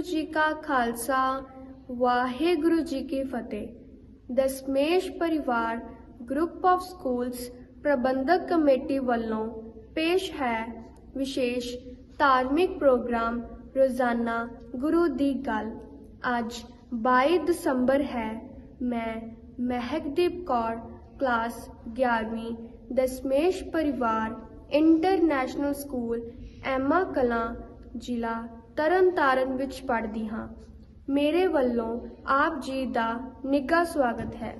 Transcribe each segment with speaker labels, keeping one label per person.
Speaker 1: ਵਾਹਿਗੁਰੂ ਜੀ ਕਾ ਖਾਲਸਾ, ਵਾਹਿਗੁਰੂ ਜੀ ਕੀ ਫਤਿਹ। Dashmesh Parivar group of schools Parbandhak committee ਵੱਲੋਂ ਪੇਸ਼ ਹੈ ਵਿਸ਼ੇਸ਼ ਧਾਰਮਿਕ ਪ੍ਰੋਗਰਾਮ ਰੋਜ਼ਾਨਾ ਗੁਰੂ ਦੀ ਗੱਲ। ਅੱਜ 22 ਦਸੰਬਰ ਹੈ। ਮੈਂ ਮਹਿਕਦੀਪ ਕੌਰ, ਕਲਾਸ 11ਵੀਂ Dashmesh Parivar international school Emma Kalan, ਜ਼ਿਲ੍ਹਾ ਤਰਨਤਾਰਨ ਵਿੱਚ ਪੜ੍ਹਦੀ ਹਾਂ। ਮੇਰੇ ਵੱਲੋਂ ਆਪ ਜੀ ਦਾ ਨਿੱਘਾ ਸਵਾਗਤ ਹੈ।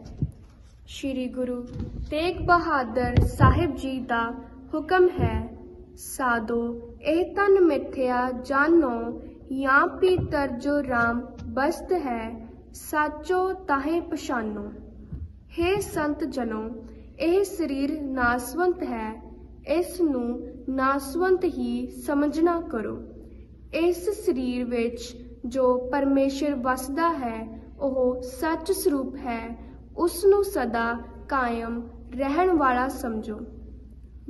Speaker 1: ਸ੍ਰੀ ਗੁਰੂ ਤੇਗ ਬਹਾਦਰ ਸਾਹਿਬ ਜੀ ਦਾ ਹੁਕਮ ਹੈ, ਸਾਧੋ, ਇਹ ਤਨ ਮਿੱਥਿਆ ਜਾਨੋ ਜਾਂ ਪੀ ਤਰਜੋ RAM ਬਸਤ ਹੈ, ਸਾਚੋ ਤਾਹੇ ਪਛਾਨੋ। ਹੇ ਸੰਤ ਜਨੋ, ਇਹ ਸਰੀਰ ਨਾਸਵੰਤ ਹੈ, ਇਸ ਨੂੰ ਨਾਸਵੰਤ ਹੀ ਸਮਝਣਾ ਕਰੋ। ਇਸ ਸਰੀਰ ਵਿੱਚ ਜੋ ਪਰਮੇਸ਼ਰ ਵਸਦਾ ਹੈ, ਉਹ ਸੱਚ ਸਰੂਪ ਹੈ। ਉਸ ਨੂੰ ਸਦਾ ਕਾਇਮ ਰਹਿਣ ਵਾਲਾ ਸਮਝੋ।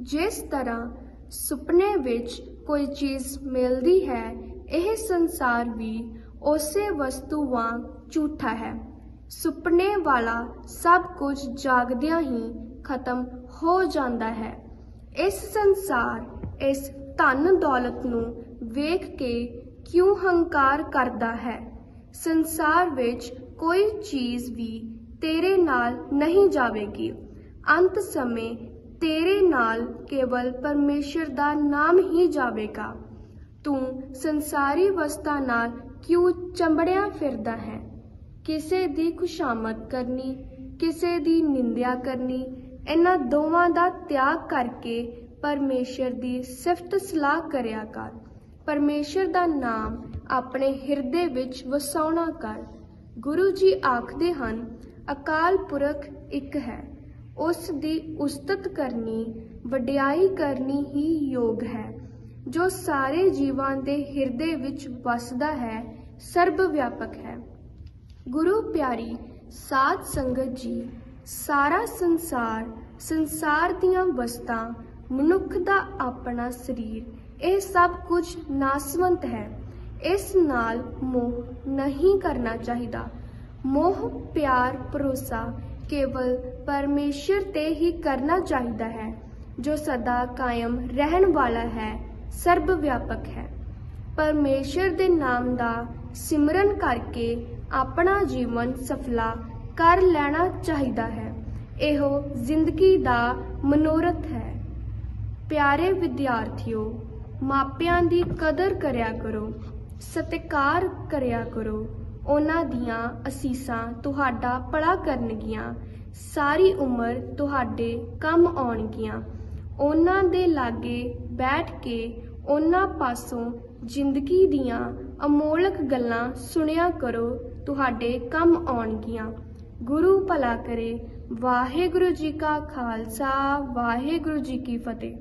Speaker 1: ਜਿਸ ਤਰ੍ਹਾਂ ਸੁਪਨੇ ਵਿੱਚ ਕੋਈ ਚੀਜ਼ ਮਿਲਦੀ ਹੈ, ਇਹ ਸੰਸਾਰ ਵੀ ਉਸੇ ਵਸਤੂ ਵਾਂਗ ਝੂਠਾ ਹੈ। ਸੁਪਨੇ ਵਾਲਾ ਸਭ ਕੁਝ ਜਾਗਦਿਆਂ ਹੀ ਖਤਮ ਹੋ ਜਾਂਦਾ ਹੈ। ਇਸ ਸੰਸਾਰ, ਇਸ ਧਨ ਦੌਲਤ ਨੂੰ ਵੇਖ ਕੇ ਕਿਉਂ ਹੰਕਾਰ ਕਰਦਾ ਹੈ? ਸੰਸਾਰ ਵਿੱਚ ਕੋਈ ਚੀਜ਼ ਵੀ ਤੇਰੇ ਨਾਲ ਨਹੀਂ ਜਾਵੇਗੀ। ਅੰਤ ਸਮੇਂ ਤੇਰੇ ਨਾਲ ਕੇਵਲ ਪਰਮੇਸ਼ਰ ਦਾ ਨਾਮ ਹੀ ਜਾਵੇਗਾ। ਤੂੰ ਸੰਸਾਰੀ ਵਸਤਾਂ ਨਾਲ ਕਿਉਂ ਚੰਬੜਿਆ ਫਿਰਦਾ ਹੈ? ਕਿਸੇ ਦੀ ਖੁਸ਼ਾਮਦ ਕਰਨੀ, ਕਿਸੇ ਦੀ ਨਿੰਦਿਆ ਕਰਨੀ, ਇਹਨਾਂ ਦੋਵਾਂ ਦਾ ਤਿਆਗ ਕਰਕੇ ਪਰਮੇਸ਼ਰ ਦੀ ਸਿਫਤ ਸਲਾਹ ਕਰਿਆ ਕਰ। ਪਰਮੇਸ਼ਰ ਦਾ ਨਾਮ ਆਪਣੇ ਹਿਰਦੇ ਵਿੱਚ ਵਸਾਉਣਾ ਕਰ। ਗੁਰੂ ਜੀ ਆਖਦੇ ਹਨ, ਅਕਾਲ ਪੁਰਖ ਇੱਕ ਹੈ। ਉਸ ਦੀ ਉਸਤਤ ਕਰਨੀ, ਵਡਿਆਈ ਕਰਨੀ ਹੀ ਯੋਗ ਹੈ। ਜੋ ਸਾਰੇ ਜੀਵਾਂ ਦੇ ਹਿਰਦੇ ਵਿੱਚ ਵਸਦਾ ਹੈ ਸਰਬ ਵਿਆਪਕ ਹੈ। ਗੁਰੂ ਪਿਆਰੀ, ਸਾਧ ਸੰਗਤ ਜੀ, ਸਾਰਾ ਸੰਸਾਰ ਸੰਸਾਰ ਦੀਆਂ ਵਸਤਾਂ, ਮਨੁੱਖ ਦਾ ਆਪਣਾ ਸਰੀਰ ਇਹ ਸਭ ਕੁਝ ਨਾਸਵੰਤ ਹੈ। ਇਸ ਨਾਲ ਮੋਹ ਨਹੀਂ ਕਰਨਾ ਚਾਹੀਦਾ। ਮੋਹ, ਪਿਆਰ, ਭਰੋਸਾ ਕੇਵਲ ਪਰਮੇਸ਼ਰ ਤੇ ਹੀ ਕਰਨਾ ਚਾਹੀਦਾ ਹੈ, ਜੋ ਸਦਾ ਕਾਇਮ ਰਹਿਣ ਵਾਲਾ ਹੈ ਸਰਬ ਵਿਆਪਕ ਹੈ। ਪਰਮੇਸ਼ਰ ਦੇ ਨਾਮ ਦਾ ਸਿਮਰਨ ਕਰਕੇ ਆਪਣਾ ਜੀਵਨ ਸਫਲਾ ਕਰ ਲੈਣਾ ਚਾਹੀਦਾ ਹੈ। ਇਹੋ ਜ਼ਿੰਦਗੀ ਦਾ ਮਨੋਰਥ ਹੈ। ਪਿਆਰੇ ਵਿਦਿਆਰਥੀਓ ਮਾਪਿਆਂ ਦੀ ਕਦਰ ਕਰਿਆ ਕਰੋ, ਸਤਿਕਾਰ ਕਰਿਆ ਕਰੋ। ਉਹਨਾਂ ਦੀਆਂ ਅਸੀਸਾਂ ਤੁਹਾਡਾ ਭਲਾ ਕਰਨਗੀਆਂ। ਸਾਰੀ ਉਮਰ ਤੁਹਾਡੇ ਕੰਮ ਆਉਣਗੀਆਂ। ਉਹਨਾਂ ਦੇ ਲਾਗੇ ਬੈਠ ਕੇ ਉਹਨਾਂ ਪਾਸੋਂ ਜ਼ਿੰਦਗੀ ਦੀਆਂ ਅਮੋਲਕ ਗੱਲਾਂ ਸੁਣਿਆ ਕਰੋ, ਤੁਹਾਡੇ ਕੰਮ ਆਉਣਗੀਆਂ। ਗੁਰੂ ਭਲਾ ਕਰੇ। ਵਾਹਿਗੁਰੂ ਜੀ ਕਾ ਖਾਲਸਾ, ਵਾਹਿਗੁਰੂ ਜੀ ਕੀ ਫਤਿਹ।